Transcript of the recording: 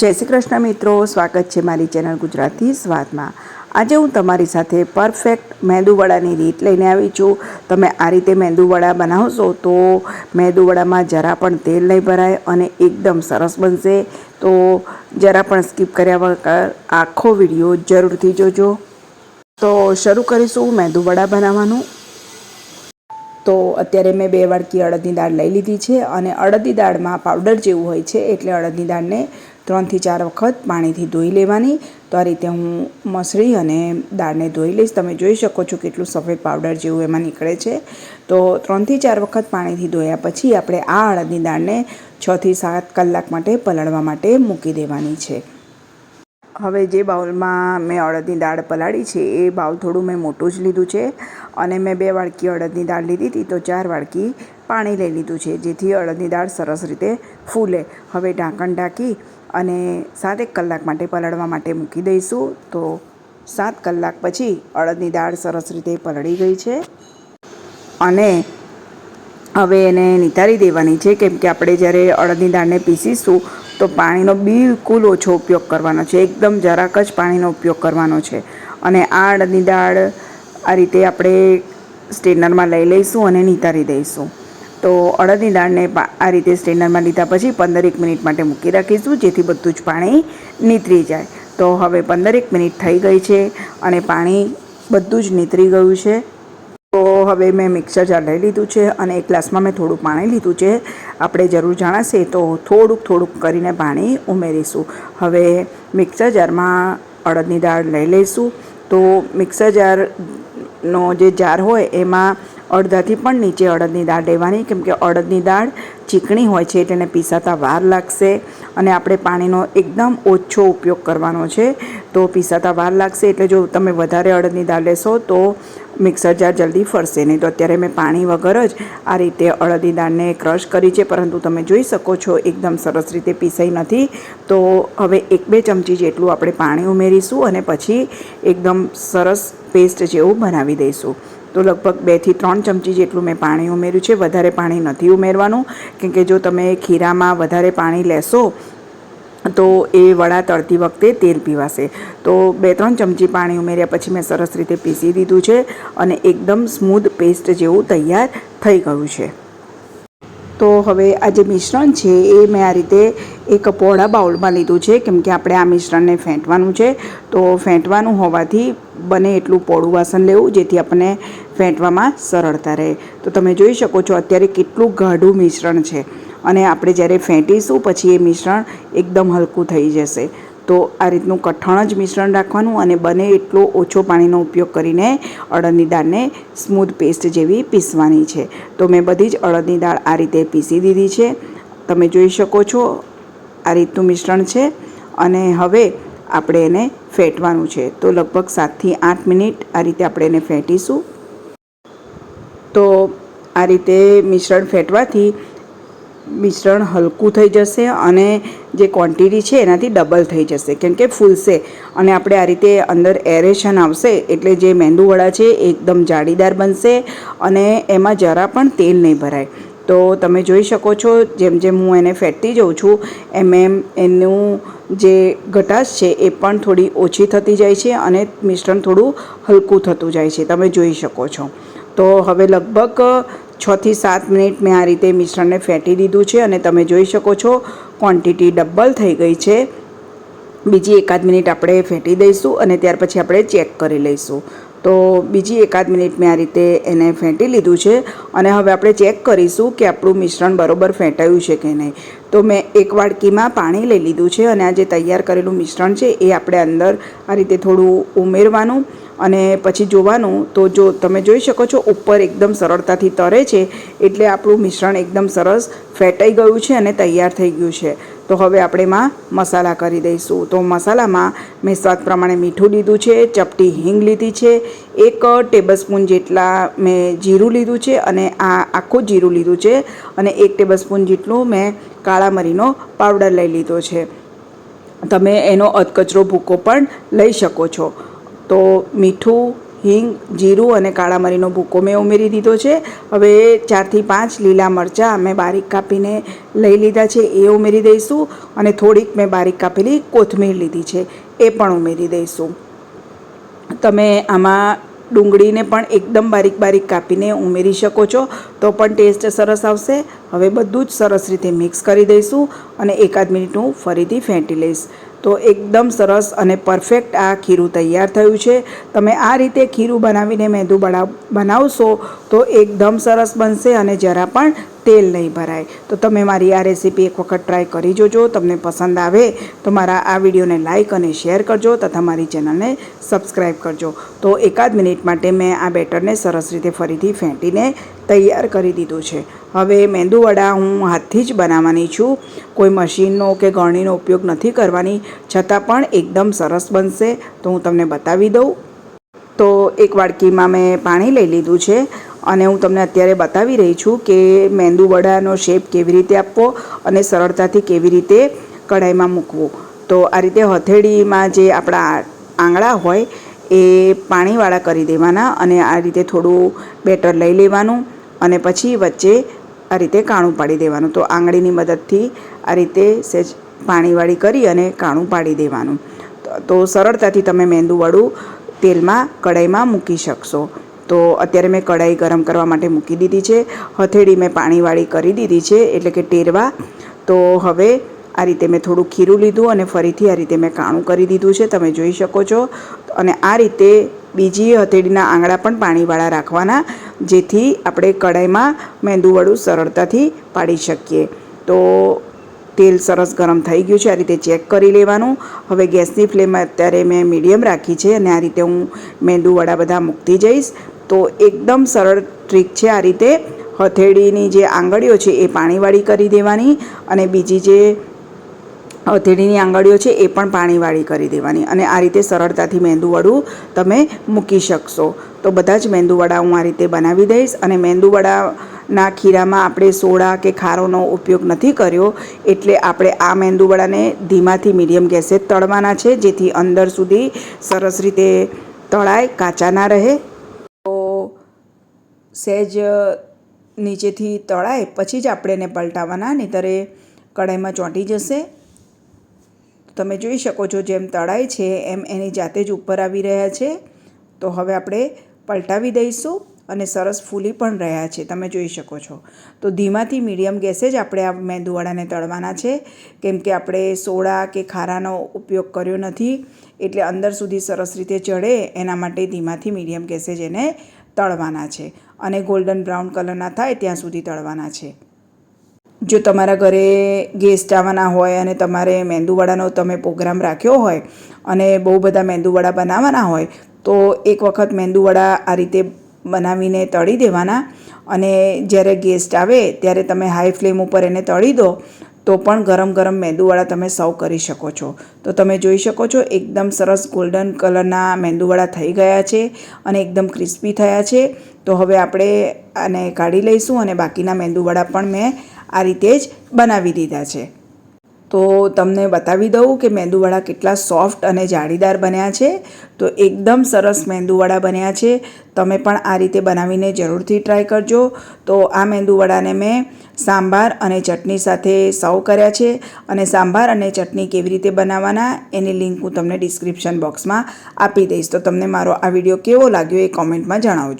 જય શ્રી કૃષ્ણ મિત્રો, સ્વાગત છે મારી ચેનલ ગુજરાતી સ્વાદમાં. આજે હું તમારી સાથે પરફેક્ટ મેંદુવડાની રીત લઈને આવી છું. તમે આ રીતે મેંદુવડા બનાવશો તો મેંદુવડામાં જરા પણ તેલ નહીં ભરાય અને એકદમ સરસ બનશે. તો જરા પણ સ્કીપ કર્યા વગર આખો વીડિયો જરૂરથી જોજો. તો શરૂ કરીશું મેંદુવડા બનાવવાનું. તો અત્યારે મેં બે વાડકી અડદની દાળ લઈ લીધી છે અને અડદની દાળમાં પાવડર જેવું હોય છે એટલે અડદની દાળને ત્રણથી ચાર વખત પાણીથી ધોઈ લેવાની. તો આ રીતે હું મસળી અને દાળને ધોઈ લઈશ. તમે જોઈ શકો છો કેટલું સફેદ પાવડર જેવું એમાં નીકળે છે. તો ત્રણથી ચાર વખત પાણીથી ધોયા પછી આપણે આ અડદની દાળને છથી સાત કલાક માટે પલાળવા માટે મૂકી દેવાની છે. હવે જે બાઉલમાં મેં અડદની દાળ પલાળી છે, એ બાઉલ થોડું મેં મોટું જ લીધું છે અને મેં બે વાડકી અડદની દાળ લીધી હતી, તો ચાર વાડકી પાણી લઈ લીધું છે, જેથી અડદની દાળ સરસ રીતે ફૂલે. હવે ઢાંકણ ઢાંકી અને સાત એક કલાક માટે પલાળવા માટે મૂકી દઈશું. તો સાત કલાક પછી અડદની દાળ સરસ રીતે પલળી ગઈ છે. અને હવે એને નિતારી દેવાની છે. કેમ કે આપણે જ્યારે અડદની દાળને પીસીશું, તો પાણીનો બિલકુલ ઓછો ઉપયોગ કરવાનો છે. એકદમ જરાક જ પાણીનો ઉપયોગ કરવાનો છે. અને આ અડદની દાળ આ રીતે આપણે સ્ટેનરમાં લઈ લઈશું અને નિતારી દઈશું. તો અડદની દાળને આ રીતે સ્ટેન્ડરમાં લીધા પછી પંદરેક મિનિટ માટે મૂકી રાખીશું, જેથી બધું જ પાણી નીતરી જાય. તો હવે પંદરેક મિનિટ થઈ ગઈ છે અને પાણી બધું જ નીતરી ગયું છે. તો હવે મેં મિક્સર જાર લઈ લીધું છે અને એક ગ્લાસમાં મેં થોડું પાણી લીધું છે. આપણે જરૂર જાણાશે તો થોડુંક થોડુંક કરીને પાણી ઉમેરીશું. હવે મિક્સર જારમાં અડદની દાળ લઈ લઈશું. તો મિક્સર જારનો જે જાર હોય એમાં અડધાથી પણ નીચે અડદની દાળ લેવાની કેમ કે અડદની દાળ ચીકણી હોય છે એટલે એને પીસાતા વાર લાગશે. અને આપણે પાણીનો એકદમ ઓછો ઉપયોગ કરવાનો છે. તો પીસાતા વાર લાગશે એટલે જો તમે વધારે અડદની દાળ લેશો તો મિક્સર જાર જલ્દી ફરશે. નહીં તો અત્યારે મેં પાણી વગર જ આ રીતે અડદની દાળને ક્રશ કરી છે. પરંતુ તમે જોઈ શકો છો એકદમ સરસ રીતે પીસાઈ નથી. તો હવે એક બે ચમચી જેટલું આપણે પાણી ઉમેરીશું અને પછી એકદમ સરસ પેસ્ટ જેવું બનાવી દઈશું. તો લગભગ બેથી ત્રણ ચમચી જેટલું મેં પાણી ઉમેર્યું છે. વધારે પાણી નથી ઉમેરવાનું. કેમ કે જો તમે ખીરામાં વધારે પાણી લેશો, તો એ વડા તળતી વખતે તેલ પીવાશે. તો બે ત્રણ ચમચી પાણી ઉમેર્યા પછી મેં સરસ રીતે પીસી દીધું છે અને એકદમ સ્મૂધ પેસ્ટ જેવું તૈયાર થઈ ગયું છે. તો હવે આ જે મિશ્રણ છે, એ મેં આ રીતે એક પહોળા બાઉલમાં લીધું છે, કેમ કે આપણે આ મિશ્રણને ફેંટવાનું છે. તો ફેંટવાનું હોવાથી બને એટલું પોળું વાસણ લેવું, જેથી આપણને ફેંટવામાં સરળતા રહે. તો તમે જોઈ શકો છો, અત્યારે કેટલું ગાઢું મિશ્રણ છે. અને આપણે જ્યારે ફેંટીશું, પછી એ મિશ્રણ એકદમ હલકું થઈ જશે. તો આ રીતનું કઠણ જ મિશ્રણ રાખવાનું અને બને એટલો ઓછો પાણીનો ઉપયોગ કરીને અડદની દાળને સ્મૂધ પેસ્ટ જેવી પીસવાની છે. તો મેં બધી જ અડદની દાળ આ રીતે પીસી દીધી છે. તમે જોઈ શકો છો આ રીતનું મિશ્રણ છે અને હવે આપણે એને ફેંટવાનું છે. તો લગભગ સાતથી આઠ મિનિટ આ રીતે આપણે એને ફેંટીશું. તો આ રીતે મિશ્રણ ફેંટવાથી મિશ્રણ હલકું થઈ જશે અને જે ક્વોન્ટિટી છે એનાથી ડબલ થઈ જશે. કેમ કે ફૂલશે. અને આપણે આ રીતે અંદર એરેશન આવશે એટલે જે મેંદુવડા છે એકદમ જાળીદાર બનશે અને એમાં જરા પણ તેલ નહીં ભરાય. તો તમે જોઈ શકો છો જેમ જેમ હું એને ફેટતી જાઉં છું, એમ એમ એનું જે ઘટાશ છે એ પણ થોડી ઓછી થતી જાય છે અને મિશ્રણ થોડું હલકું થતું જાય છે. તમે જોઈ શકો છો. તો હવે લગભગ છથી સાત મિનિટ મેં આ રીતે મિશ્રણને ફેંટી દીધું છે અને તમે જોઈ શકો છો ક્વોન્ટિટી ડબલ થઈ ગઈ છે. બીજી એકાદ મિનિટ આપણે ફેંટી દઈશું અને ત્યાર પછી આપણે ચેક કરી લઈશું. તો બીજી એકાદ મિનિટ મેં આ રીતે એને ફેંટી લીધું છે અને હવે આપણે ચેક કરીશું કે આપણું મિશ્રણ બરોબર ફેંટાયું છે કે નહીં. તો મેં એક વાડકીમાં પાણી લઈ લીધું છે અને આ જે તૈયાર કરેલું મિશ્રણ છે એ આપણે અંદર આ રીતે થોડું ઉમેરવાનું અને પછી જોવાનું, તો જો તમે જોઈ શકો છો, ઉપર એકદમ સરળતાથી તરે છે, એટલે આપણું મિશ્રણ એકદમ સરસ ફેટાઈ ગયું છે અને તૈયાર થઈ ગયું છે. તો હવે આપણે એમાં મસાલા કરી દઈશું. તો મસાલામાં મેં સ્વાદ પ્રમાણે મીઠું લીધું છે, ચપટી હિંગ લીધી છે, એક ટેબલસ્પૂન જેટલા મેં જીરું લીધું છે અને આ આખું જીરું લીધું છે અને એક ટેબલસ્પૂન જેટલું મેં કાળા મરીનો પાવડર લઈ લીધો છે. તમે એનો અધકચરો ભૂકો પણ લઈ શકો છો. તો મીઠું, હિંગ, જીરું અને કાળા મરીનો ભૂકો મેં ઉમેરી દીધો છે. હવે ચારથી પાંચ લીલા મરચાં અમે બારીક કાપીને લઈ લીધા છે, એ ઉમેરી દઈશું અને થોડીક મેં બારીક કાપેલી કોથમીર લીધી છે, એ પણ ઉમેરી દઈશું. તમે આમાં ડુંગળીને પણ એકદમ બારીક બારીક કાપીને ઉમેરી શકો છો, તો પણ ટેસ્ટ સરસ આવશે. હવે બધું જ સરસ રીતે મિક્સ કરી દઈશું અને એકાદ મિનિટ હું ફરીથી ફેંટી લઈશ. તો એકદમ સરસ અને પરફેક્ટ આ ખીરું તૈયાર થયું છે. તમે આ રીતે ખીરું બનાવીને મેંદુ બનાવશો તો એકદમ સરસ બનશે અને જરા પણ તેલ નહીં ભરાય. તો તમે મારી આ રેસીપી એક વખત ટ્રાય કરી જોજો, તમને પસંદ આવે તો મારા આ વિડીયોને લાઇક અને શેર કરજો તથા મારી ચેનલને સબસ્ક્રાઈબ કરજો. તો એકાદ મિનિટ માટે મેં આ બેટરને સરસ રીતે ફરીથી ફેંટીને તૈયાર કરી દીધું છે. હવે મેંદુવડા હું હાથથી જ બનાવવાની છું. કોઈ મશીનનો કે ગળણીનો ઉપયોગ નથી કરવાની. છતાં પણ એકદમ સરસ બનશે. તો હું તમને બતાવી દઉં. તો એક વાડકીમાં મેં પાણી લઈ લીધું છે અને હું તમને અત્યારે બતાવી રહી છું કે મેંદુ વડાનો શેપ કેવી રીતે આપવો અને સરળતાથી કેવી રીતે કઢાઈમાં મૂકવું. તો આ રીતે હથેળીમાં જે આપણા આંગળા હોય એ પાણીવાળા કરી દેવાના અને આ રીતે થોડું બેટર લઈ લેવાનું અને પછી વચ્ચે આ રીતે કાણું પાડી દેવાનું. તો આંગળીની મદદથી આ રીતે સહેજ પાણીવાળી કરી અને કાણું પાડી દેવાનું. તો સરળતાથી તમે મેંદુ વડું તેલમાં, કઢાઈમાં મૂકી શકશો. તો અત્યારે મેં કઢાઈ ગરમ કરવા માટે મૂકી દીધી છે. હથેળી મેં પાણીવાળી કરી દીધી છે, એટલે કે ટેરવા. તો હવે આ રીતે મેં થોડું ખીરું લીધું અને ફરીથી આ રીતે મેં કાણું કરી દીધું છે, તમે જોઈ શકો છો. અને આ રીતે બીજી હથેળીના આંગળા પણ પાણીવાળા રાખવાના, જેથી આપણે કઢાઈમાં મેંદુવડું સરળતાથી પાડી શકીએ. તો તેલ સરસ ગરમ થઈ ગયું છે, આ રીતે ચેક કરી લેવાનું. હવે ગેસની ફ્લેમ અત્યારે મેં મીડિયમ રાખી છે અને આ રીતે હું મેંદુવડા બધા મૂકતી જઈશ. તો એકદમ સરળ ટ્રીક છે આ રીતે. હથેળીની જે આંગળીઓ છે એ પાણીવાળી કરી દેવાની અને બીજી જે હથેળીની આંગળીઓ છે એ પણ પાણીવાળી કરી દેવાની અને આ રીતે સરળતાથી મેંદુવડું તમે મૂકી શકશો. તો બધા જ મેંદુવડા હું આ રીતે બનાવી દઈશ અને મેંદુવડાના ખીરામાં આપણે સોડા કે ખારોનો ઉપયોગ નથી કર્યો, એટલે આપણે આ મેંદુવડાને ધીમાથી મીડિયમ ગેસે તળવાના છે, જેથી અંદર સુધી સરસ રીતે તળાય, કાચા ના રહે. તો સહેજ નીચેથી તળાય, પછી જ આપણે એને પલટાવવાના નહીંતરે કઢાઈમાં ચોંટી જશે. તમે જોઈ શકો છો જેમ તળાય છે, એમ એની જાતે જ ઉપર આવી રહ્યા છે. તો હવે આપણે પલટાવી દઈશું. અને સરસ ફૂલી પણ રહ્યા છે, તમે જોઈ શકો છો. તો ધીમાથી મીડિયમ ગેસે જ આપણે આ મેંદુવડાને તળવાના છે. કેમ કે આપણે સોડા કે ખારાનો ઉપયોગ કર્યો નથી, એટલે અંદર સુધી સરસ રીતે ચડે એના માટે ધીમાથી મીડિયમ ગેસે જ એને તળવાના છે. અને ગોલ્ડન બ્રાઉન કલરના થાય ત્યાં સુધી તળવાના છે. જો તમારા ઘરે ગેસ્ટ આવવાના હોય અને તમારે મેંદુવડાનો તમે પ્રોગ્રામ રાખ્યો હોય અને બહુ બધા મેંદુવડા બનાવવાના હોય, તો એક વખત મેંદુવડા આ રીતે બનાવીને તળી દેવાના અને જ્યારે ગેસ્ટ આવે ત્યારે તમે હાઈ ફ્લેમ ઉપર એને તળી દો, તો પણ ગરમ ગરમ મેંદુવડા તમે સર્વ કરી શકો છો. તો તમે જોઈ શકો છો એકદમ સરસ ગોલ્ડન કલરના મેંદુવડા થઈ ગયા છે અને એકદમ ક્રિસ્પી થયા છે. તો હવે આપણે આને કાઢી લઈશું અને બાકીના મેંદુવડા પણ મેં આ રીતે જ બનાવી દીધા છે. તો તમને બતાવી દઉં કે મેંદુવડા કેટલા સોફ્ટ અને જાળીદાર બન્યા છે. તો એકદમ સરસ મેંદુવડા બન્યા છે. તમે પણ આ રીતે બનાવીને જરૂરથી ટ્રાય કરજો. તો આ મેંદુવડાને મેં સાંભાર અને ચટણી સાથે સર્વ કર્યા છે અને સાંભાર અને ચટણી કેવી રીતે બનાવવાના એની લિંક હું તમને ડિસ્ક્રિપ્શન બોક્સમાં આપી દઈશ. તો તમને મારો આ વીડિયો કેવો લાગ્યો એ કોમેન્ટમાં જણાવજો.